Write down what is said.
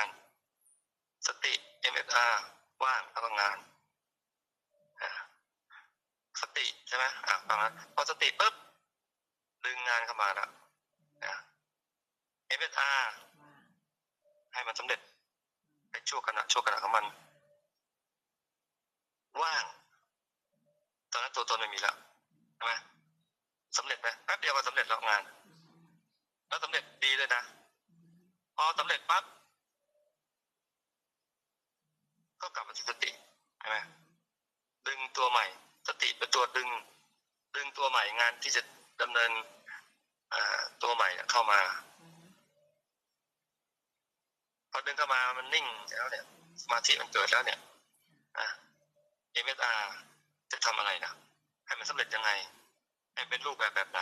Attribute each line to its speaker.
Speaker 1: านสติ MSR ว่างแล้วก็งานสติใช่ไหมอะฟังนะพอสติปุ๊บดึงงานเข้ามาแล้วนะ MSR ให้มันสำเร็จในช่วงขณะช่วงขณะของมัน ว่าง ตอนนั้นตัวตนไม่มีแล้วใช่ไหมสำเร็จไหมแป๊บเดียวก็สำเร็จแล้วงาน แล้วสำเร็จดีเลยนะ พอสำเร็จปั๊บ ก็กลับมาที่สติใช่ไหมดึงตัวใหม่ สติเป็นตัวดึง ดึงตัวใหม่งานที่จะดำเนินตัวใหม่เข้ามาพอดึงเข้ามามันนิ่งแล้วเนี่ยสมาธิมันเกิดแล้วเนี่ยเอะ MSR จะทำอะไรนะให้มันสำเร็จยังไง ให้เป็นรูปแบบแบบไหน